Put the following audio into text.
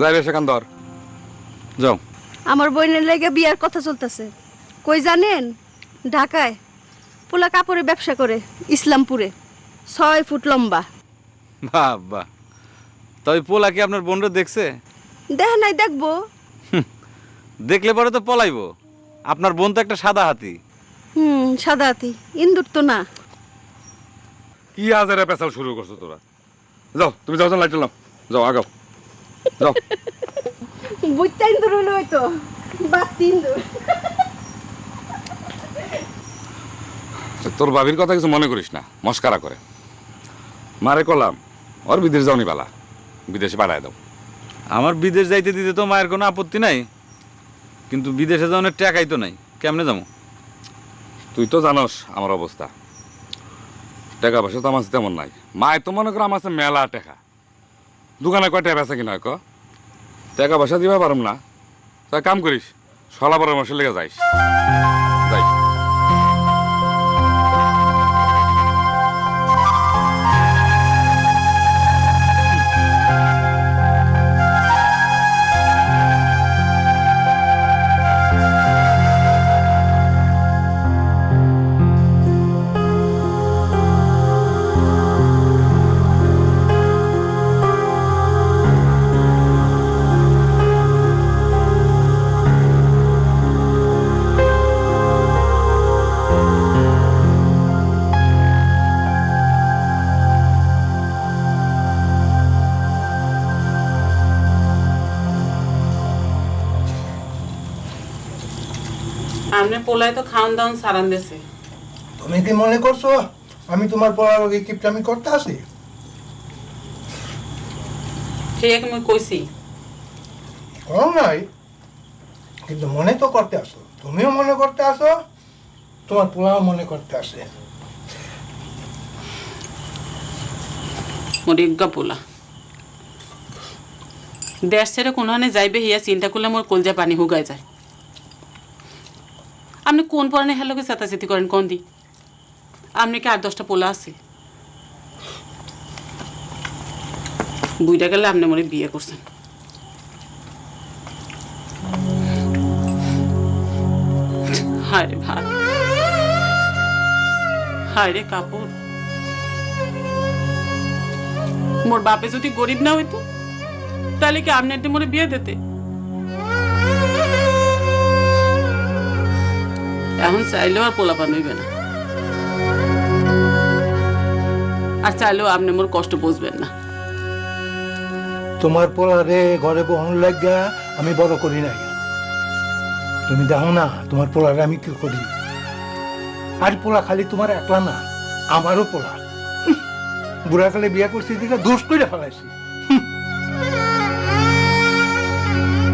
যাই রে সেখান যাও। আমার বোনের লেগে বিয়ার কথা চলতেছে। কই জানেন? ঢাকায়। পোলা কাপড়ের ব্যবসা করে ইসলামপুরে। ছয় ফুট লম্বা। বাহ বাহ তবে পোলা কি আপনার বোনরা দেখছে? দেখ নাই দেখব। দেখলে পরে তো পলাইবো। আপনার বোন তো একটা সাদা হাতি। হুম সাদা হাতি। ইন্দুর তো না। কি আজারে পেশাল শুরু করছ তোরা? যাও তুমি যাও লাইট চালাও যাও আগাও। যাও। বুঝতে ইন্দুর হলো হয়তো বাত্তি ইন্দুর। তোর ভাবির কথা কিছু মনে করিস না মস্কারা করে। মারে কলাম ওর বিদেশ যাওনি বালা বিদেশে পাঠায় দাও। আমার বিদেশ যাইতে দিতে তো মায়ের কোনো আপত্তি নাই কিন্তু বিদেশে যাওয়ার টাকাই তো নাই কেমনে যাব? তুই তো জানোস আমার অবস্থা। টাকা পয়সা তো আমার তেমন নাই। মায় তো মনে করো আমার মেলা টাকা। দোকানে কয় টাকা বেচা কিনা ক? টাকা পয়সা দিবা পারম না। তা কাম করিস সলা পরামর্শ লেগে যাইস। আমনে পোলায় তো খাওয়ান দাওয়ান সারান দেছে। তুমি কি মনে করছ আমি তোমার পড়ার আগে কিপটামি করতে আসি? সেই এক মুই কইছি। করো নাই কিন্তু মনে তো করতে আসো। তুমিও মনে করতে আসো তোমার পোলাও মনে করতে আসে। মরিজ্ঞা পোলা। দেশ ছেড়ে কোনখানে যাইবে হিয়া চিন্তা করলে মোর কলজা পানি হুগায় যায়। আপনি কোন পরানে হেলোকে চেতাচেতি করেন, কোন দি আপনি কি আট দশটা পোলা আছে? বুইটা গেলে আপনি মনে বিয়ে করছেন। হায় ভাই। হায় রে কাপড়। মোর বাপে যদি গরিব না হইতো, তাহলে কি আপনি একটা মোরে বিয়ে দিতে? এখন চাইলেও আর পোলাপান হইবে না। আর চাইলেও আপনি মোর কষ্ট বুঝবেন না। তোমার পোলারে ঘরে বহন লাগা আমি বড় করি নাই। তুমি দেখো না তোমার পোলারে আমি কি করি? আর পোলা খালি তোমার একলা না আমারও পোলা। বুড়া বুড়াকালে বিয়া করছি দিকে দোষ করে ফেলাইছি।